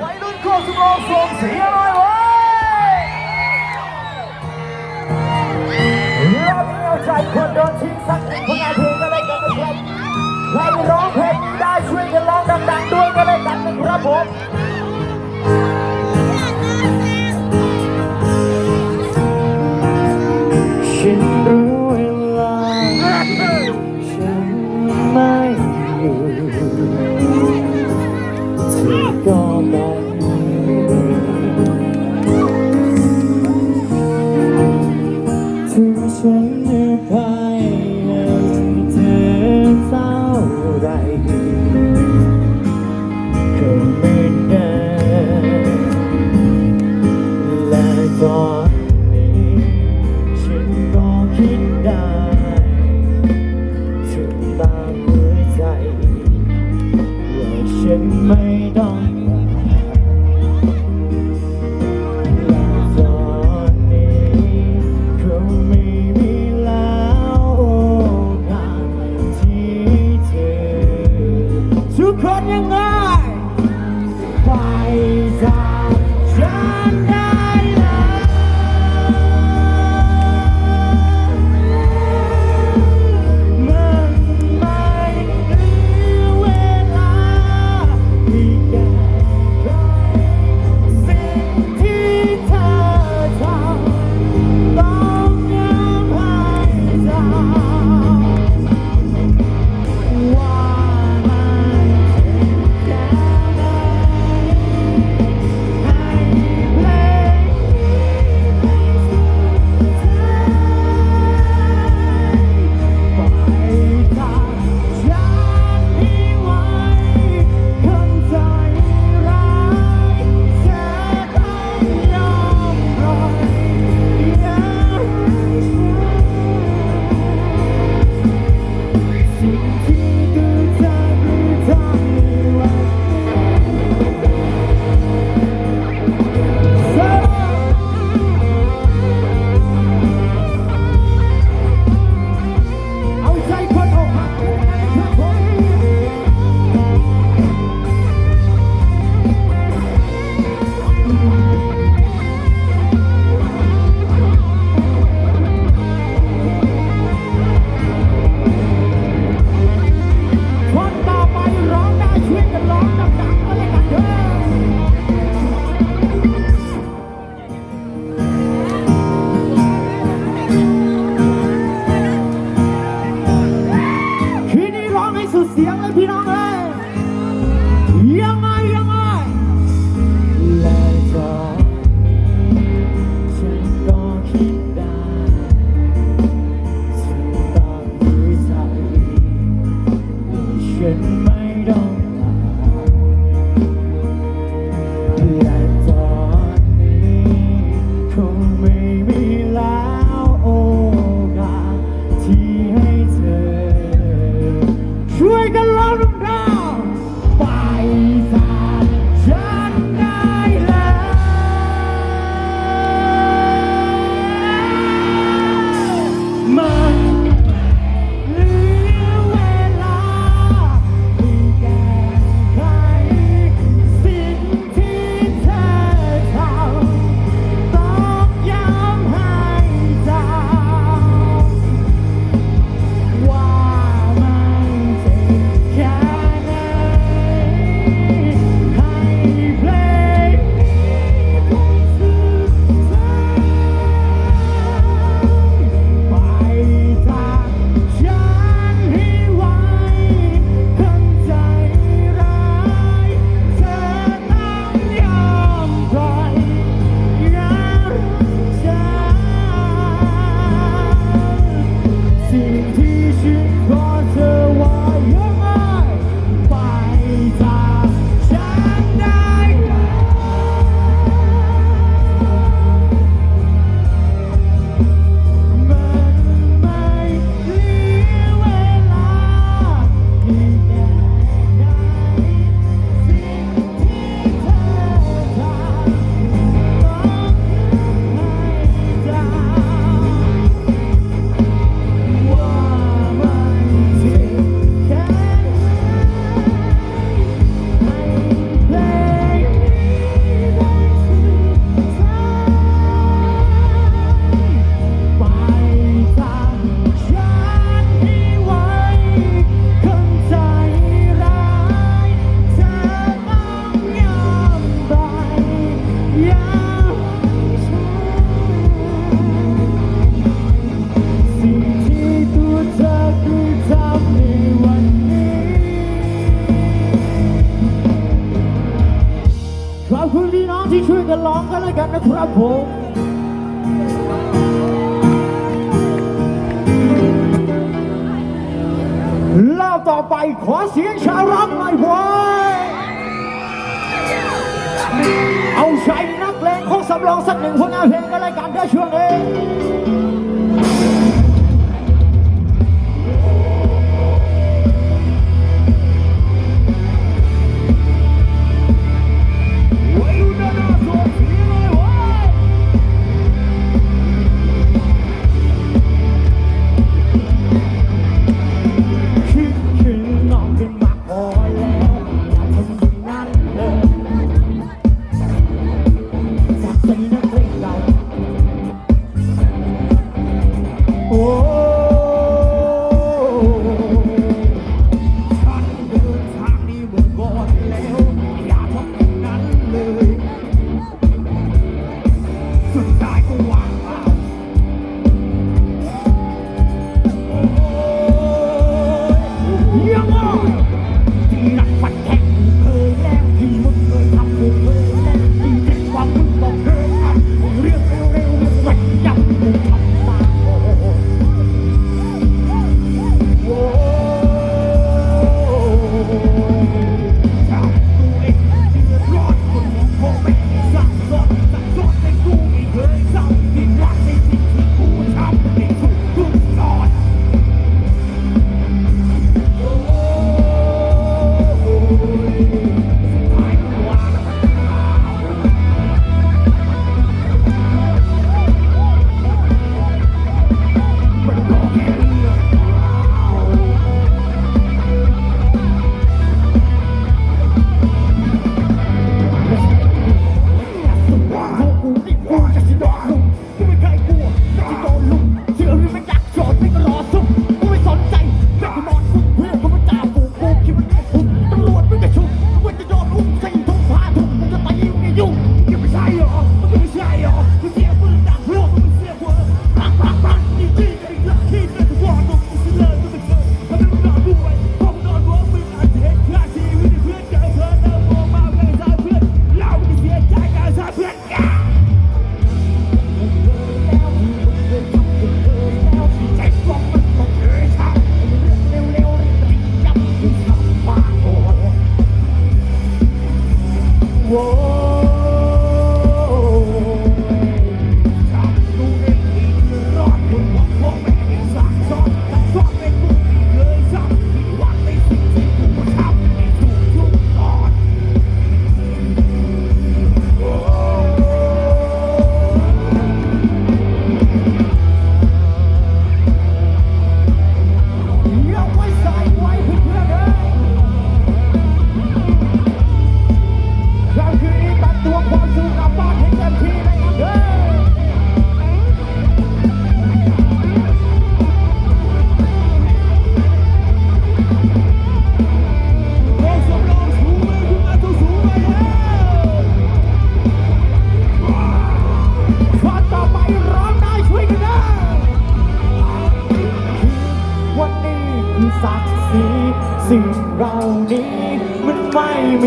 วัยรุ่นโคตรสุโรส่งเสียงหน่อยเว้ยเราไม่เอาใจคนโดนทิ้งสักผลงานเพลงก็ได้กันนะครับใครร้องเพลงได้ช่วยกันร้องดังๆด้วยก็ได้กันนะครับผมฉันรู้เวลา นะครับผมรอบต่อไปขอเสียงชาวรักหน่อยวยเอาใจนักเลงของสำรองสักหนึ่งผลงานเพลงกันเลยกันได้ช่วงนี้ Oh.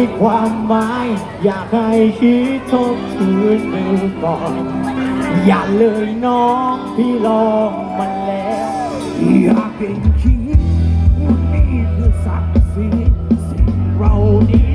ีความหมาย อยากให้คิดทบทวนดูก่อน อย่าเลยน้องพี่ลองมันแล้ว อยากเป็นคิดวันนี่คือศักดิ์ศรีสิ่งเรานี้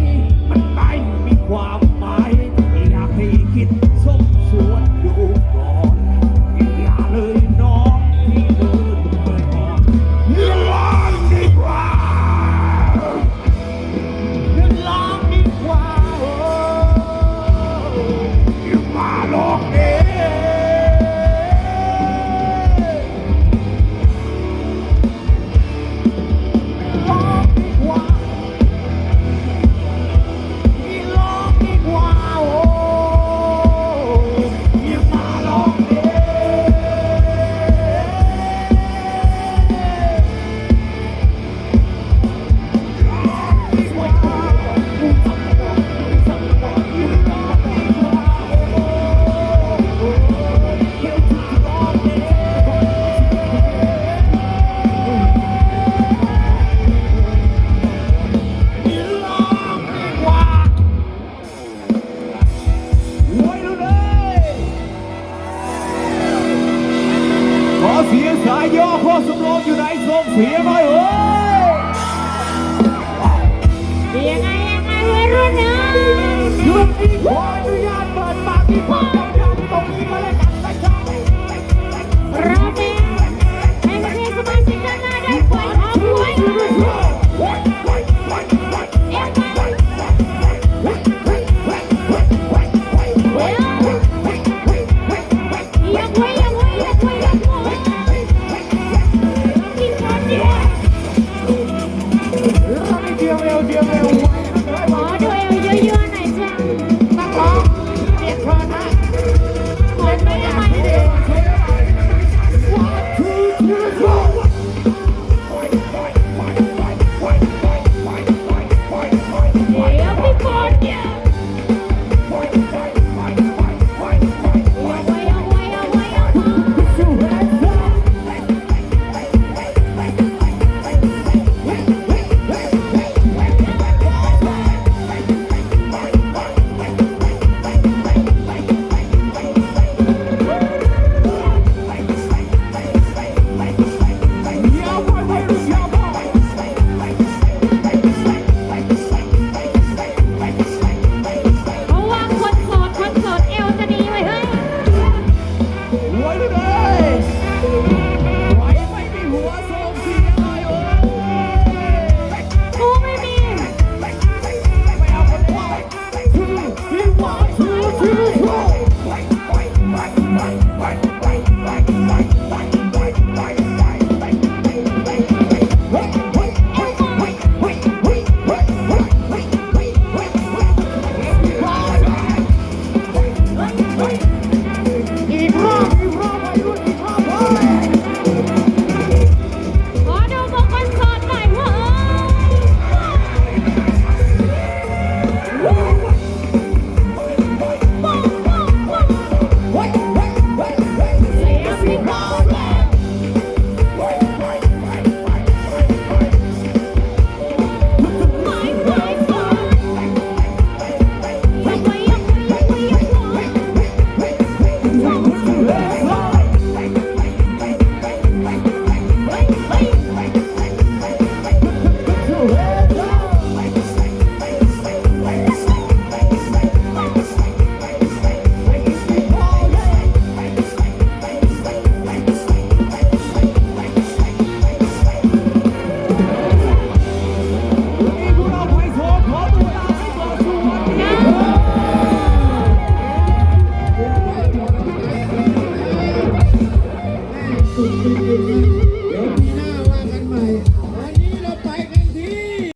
รุ่นนะขออนุญาตเปิดปากที่ความดังๆตรงนี้ก็แล้ว